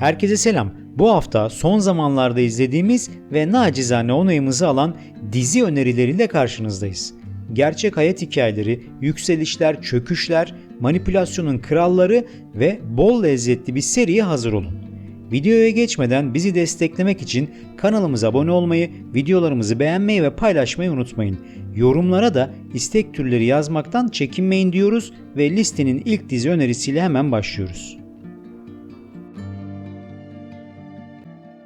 Herkese selam. Bu hafta son zamanlarda izlediğimiz ve nacizane onayımızı alan dizi önerileriyle karşınızdayız. Gerçek hayat hikayeleri, yükselişler, çöküşler, manipülasyonun kralları ve bol lezzetli bir seriye hazır olun. Videoya geçmeden bizi desteklemek için kanalımıza abone olmayı, videolarımızı beğenmeyi ve paylaşmayı unutmayın. Yorumlara da istek türleri yazmaktan çekinmeyin diyoruz ve listenin ilk dizi önerisiyle hemen başlıyoruz.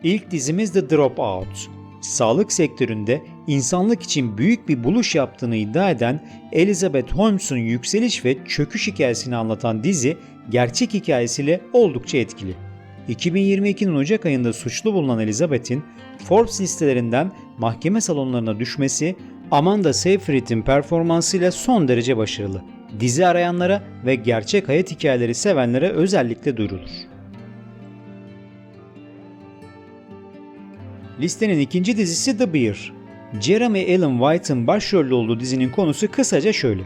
İlk dizimiz The Dropout. Sağlık sektöründe insanlık için büyük bir buluş yaptığını iddia eden Elizabeth Holmes'un yükseliş ve çöküş hikayesini anlatan dizi gerçek hikayesiyle oldukça etkili. 2022'nin Ocak ayında suçlu bulunan Elizabeth'in Forbes listelerinden mahkeme salonlarına düşmesi Amanda Seyfried'in performansıyla son derece başarılı. Dizi arayanlara ve gerçek hayat hikayeleri sevenlere özellikle duyurulur. Listenin ikinci dizisi The Bear. Jeremy Allen White'ın başrolde olduğu dizinin konusu kısaca şöyle.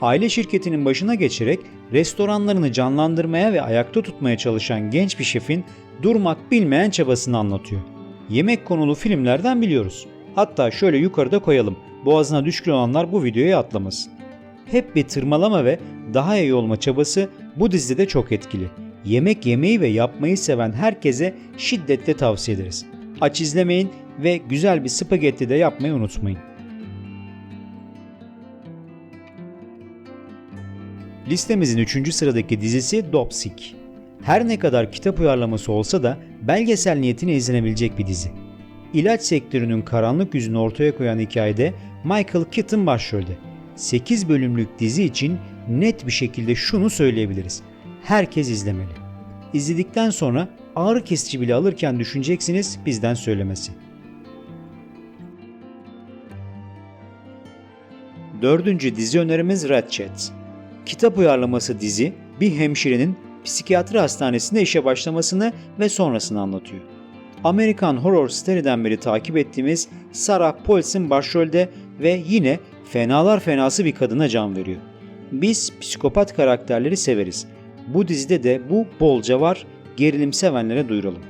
Aile şirketinin başına geçerek restoranlarını canlandırmaya ve ayakta tutmaya çalışan genç bir şefin durmak bilmeyen çabasını anlatıyor. Yemek konulu filmlerden biliyoruz. Hatta şöyle yukarıda koyalım. Boğazına düşkün olanlar bu videoya atlamasın. Hep bir tırmalama ve daha iyi olma çabası bu dizide de çok etkili. Yemek yemeyi ve yapmayı seven herkese şiddetle tavsiye ederiz. Aç izlemeyin ve güzel bir spagetti de yapmayı unutmayın. Listemizin 3. sıradaki dizisi Dopsic. Her ne kadar kitap uyarlaması olsa da belgesel niyetine izlenebilecek bir dizi. İlaç sektörünün karanlık yüzünü ortaya koyan hikayede Michael Keaton başrolde. 8 bölümlük dizi için net bir şekilde şunu söyleyebiliriz. Herkes izlemeli. İzledikten sonra ağrı kesici bile alırken düşüneceksiniz bizden söylemesi. Dördüncü dizi önerimiz Red Chat. Kitap uyarlaması dizi bir hemşirenin psikiyatri hastanesinde işe başlamasını ve sonrasını anlatıyor. Amerikan Horror Story'den beri takip ettiğimiz Sarah Paulson başrolde ve yine fenalar fenası bir kadına can veriyor. Biz psikopat karakterleri severiz. Bu dizide de bu bolca var. Gerilim sevenlere duyuralım.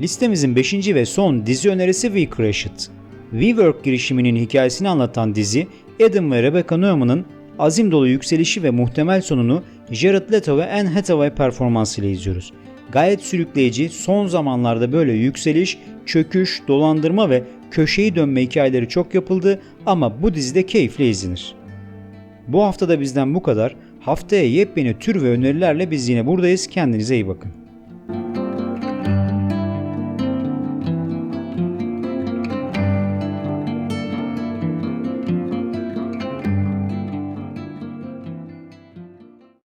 Listemizin 5. ve son dizi önerisi We Crashed. WeWork girişiminin hikayesini anlatan dizi, Adam ve Rebecca Newman'ın azim dolu yükselişi ve muhtemel sonunu Jared Leto ve Anne Hathaway performansıyla izliyoruz. Gayet sürükleyici, son zamanlarda böyle yükseliş, çöküş, dolandırma ve köşeyi dönme hikayeleri çok yapıldı ama bu dizide keyifle izlenir. Bu hafta da bizden bu kadar. Haftaya yepyeni tür ve önerilerle biz yine buradayız. Kendinize iyi bakın.